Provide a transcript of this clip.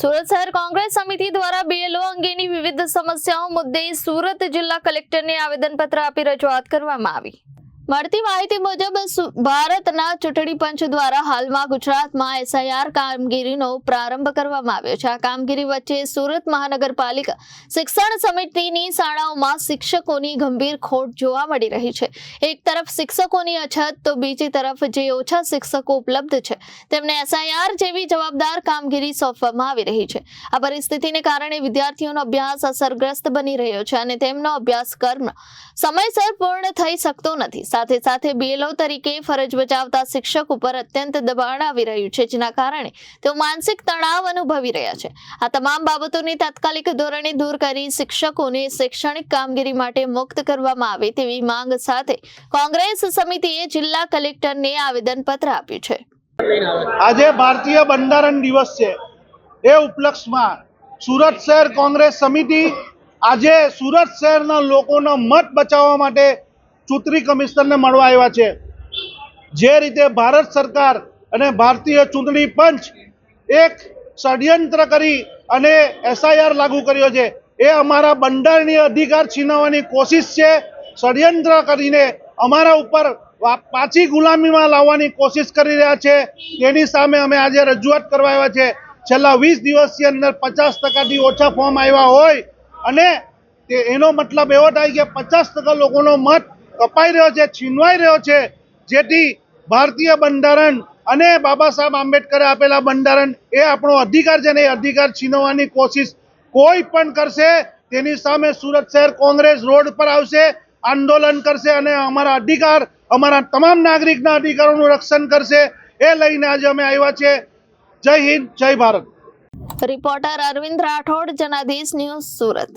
સુરત શહેર કોંગ્રેસ સમિતિ દ્વારા બીએલઓ અંગેની વિવિધ સમસ્યાઓ મુદ્દે સુરત જિલ્લા કલેક્ટરને આવેદનપત્ર આપી રજૂઆત કરવામાં આવી. મળતી માહિતી મુજબ ભારતના ચૂંટણી પંચ દ્વારા હાલમાં ગુજરાતમાં એસઆઈઆર કામગીરીનો પ્રારંભ કરવામાં આવ્યો છે. આ કામગીરી વચ્ચે સુરત મહાનગરપાલિકા શિક્ષણ સમિતિની શાળાઓમાં શિક્ષકોની ગંભીર ખોટ જોવા મળી રહી છે. એક તરફ શિક્ષકોની અછત, તો બીજી તરફ જે ઓછા શિક્ષકો ઉપલબ્ધ છે, તેમને એસઆઈઆર જેવી જવાબદાર કામગીરી સોંપવામાં આવી રહી છે. આ પરિસ્થિતિને કારણે વિદ્યાર્થીઓનો અભ્યાસ અસરગ્રસ્ત બની રહ્યો છે અને તેમનો અભ્યાસક્રમ સમયસર પૂર્ણ થઈ શકતો નથી. સાથે સાથે બીએલઓ તરીકે ફરજ બજાવતા શિક્ષક ઉપર અત્યંત દબાણ આવી રહ્યું છે, જેના કારણે તેઓ માનસિક તણાવ અનુભવી રહ્યા છે. આ તમામ બાબતોને તાત્કાલિક ધોરણે દૂર કરી શિક્ષકોને શૈક્ષણિક કામગીરી માટે મુક્ત કરવામાં આવે તેવી માંગ સાથે કોંગ્રેસ સમિતિએ જિલ્લા કલેક્ટરને આવેદનપત્ર આપ્યું છે. આજે ભારતીય બંધારણ દિવસ છે. એ ઉપલક્ષમાં સુરત શહેર કોંગ્રેસ સમિતિ આજે સુરત શહેરના લોકોનો મત બચાવવા માટે ચૂંટણી કમિશનરને મળવા આવ્યા છે. જે રીતે ભારત સરકાર અને ભારતીય ચૂંટણી પંચ એક ષડયંત્ર કરી અને એસઆઈઆર લાગુ કર્યો છે, એ અમારા બંધારણીય અધિકાર છીનવવાની કોશિશ છે. ષડયંત્ર કરીને અમારા ઉપર પાછી ગુલામીમાં લાવવાની કોશિશ કરી રહ્યા છે. તેની સામે અમે આજે રજૂઆત કરવા આવ્યા છે. છેલ્લા વીસ દિવસની અંદર પચાસ ટકાથી ઓછા ફોર્મ આવ્યા હોય અને એનો મતલબ એવો થાય કે પચાસ ટકા લોકોનો મત કપાઈ રહ્યો છે, છીનવાઈ રહ્યો છે, જેથી ભારતીય બંધારણ અને બાબા સાહેબ આંબેડકરે આપેલા બંધારણ એ આપણો અધિકાર છે ને એ અધિકાર છીનવવાની કોશિશ કોઈ પણ કરશે, તેની સામે સુરત શહેર કોંગ્રેસ રોડ પર આવશે, આંદોલન કરશે અને અમારા અધિકાર, અમારા તમામ નાગરિકના અધિકારોનું રક્ષણ કરશે, એ લઈને આજે અમે આવ્યા છે જય હિન્દ, જય Bharat. Reporter Arvind Rathod Janadhish news Surat.